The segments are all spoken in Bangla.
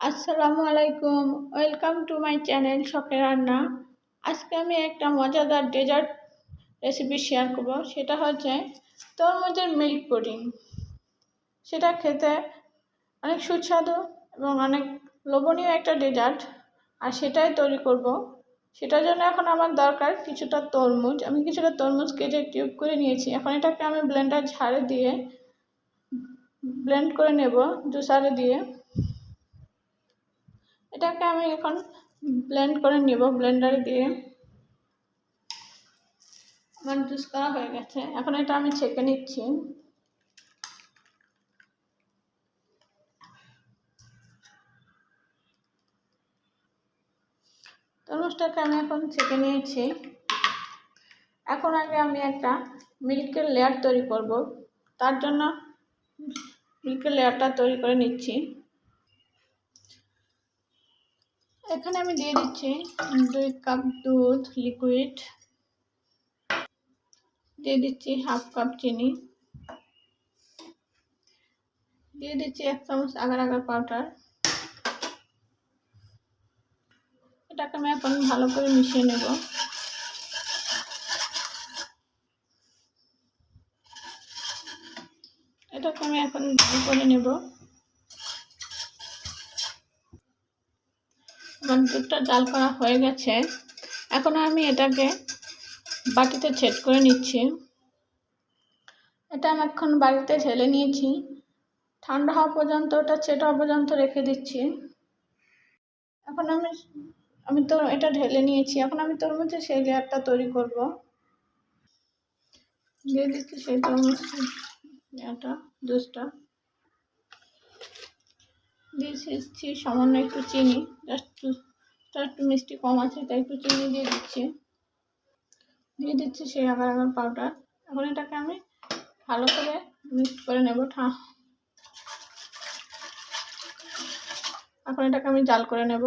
আসসালামু আলাইকুম, ওয়েলকাম টু মাই চ্যানেল শখের রান্না। আজকে আমি একটা মজাদার ডেজার্ট রেসিপি শেয়ার করব, সেটা হচ্ছে তরমুজের মিল্ক পুডিং। সেটা খেতে অনেক সুস্বাদু এবং অনেক লোভনীয় একটা ডেজার্ট, আর সেটাই তৈরি করব। সেটার জন্য এখন আমার দরকার কিছুটা তরমুজ। আমি কিছুটা তরমুজ কেটে টিউব করে নিয়েছি। এখন এটাকে আমি ব্লেন্ডার ঝাড়ে দিয়ে, ব্লেন্ড করে নেব জুসারে দিয়ে। এটাকে আমি এখন ব্লেন্ড করে নিব ব্লেন্ডারে দিয়ে। আমার জুস করা হয়ে গেছে। এখন এটা আমি ছেঁকে নিচ্ছি। তরমুজটাকে আমি এখন ছেঁকে নিয়েছি। এখন আগে আমি একটা মিল্কের লেয়ার তৈরি করব। তার জন্য মিল্কের লেয়ারটা তৈরি করে নিচ্ছি। এখানে আমি দিয়ে দিচ্ছি দুই কাপ দুধ লিকুইড দিয়ে দিচ্ছি হাফ কাপ চিনি। দিয়ে দিচ্ছি এক চামচ আগার আগার পাউডার এটাকে আমি এখন ভালো করে মিশিয়ে নেব। এটাকে আমি এখন ভালো করে নেব। আমার দুধটা জাল করা হয়ে গেছে। এখন আমি এটাকে বাটিতে ছেদ করে নিচ্ছি। এটা আমি এখন বাড়িতে ঢেলে নিয়েছি। ঠান্ডা হওয়া পর্যন্ত, ওটা ছেট হওয়া পর্যন্ত রেখে দিচ্ছি। এখন আমি আমি তো এটা ঢেলে নিয়েছি। এখন আমি তরমুজের সেই লেয়ারটা তৈরি করব। দিয়ে দিচ্ছি সেই তরমুজ লেয়ারটা, জুসটা। দিয়ে দিচ্ছি, সামান্য একটু চিনি জাস্ট একটু মিষ্টি কম আছে, তাই একটু চিনি দিয়ে দিচ্ছি। দিয়ে দিচ্ছি সেই আগার আগার পাউডার এখন এটাকে আমি ভালো করে মিক্স করে নেব, ঠা। এখন এটাকে আমি জাল করে নেব।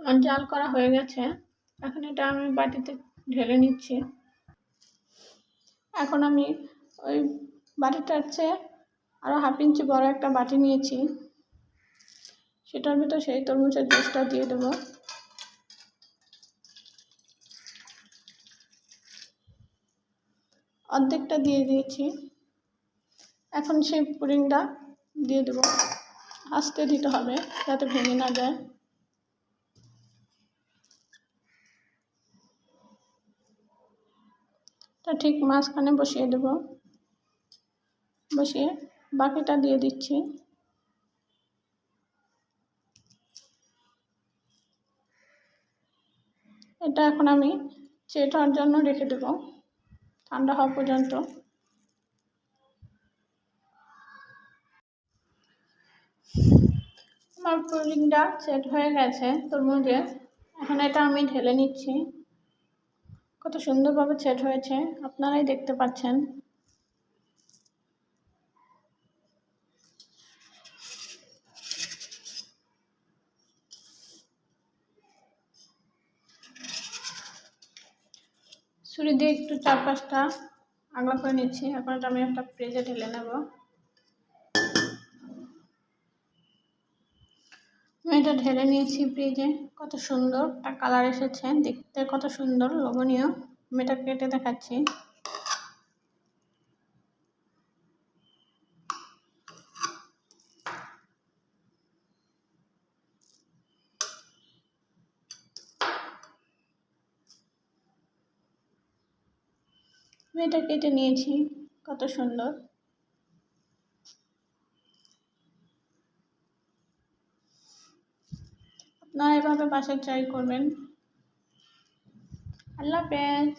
আমার জাল করা হয়ে গেছে। এখন এটা আমি বাটিতে ঢেলে নিচ্ছি। এখন আমি ওই বাটিটার চেয়ে আরও হাফ ইঞ্চি বড় একটা বাটি নিয়েছি। সেটার ভিতর সেই তরমুজের জুসটা দিয়ে দেবো। অর্ধেকটা দিয়ে দিয়েছি। এখন সেই পুডিংটা দিয়ে দেবো। আস্তে দিতে হবে যাতে ভেঙে না যায়। তা ঠিক মাঝখানে বসিয়ে দেব। বসিয়ে বাকিটা দিয়ে দিচ্ছি। এটা এখন আমি চেট হওয়ার জন্য রেখে দেব, ঠান্ডা হওয়া পর্যন্ত। আমার পুডিংটা সেট হয়ে গেছে তরমুজে। এখন এটা আমি ঢেলে নিচ্ছি। কত সুন্দরভাবে সেট হয়েছে, আপনারাই দেখতে পাচ্ছেন। ছুরি দিয়ে একটু চার পাঁচটা আগলা করে নিচ্ছি। এখন এটা আমি একটা প্রেজে ঢেলে নেব। এটা ঢেলে নিয়েছি ফ্রিজে। কত সুন্দর একটা কালার এসেছে। দেখতে কত সুন্দর, লোভনীয়। আমি এটা কেটে দেখাচ্ছি। আমি এটা কেটে নিয়েছি। কত সুন্দর। আপনারা এভাবে বাসায় ট্রাই করবেন। আল্লাহ হাফেজ।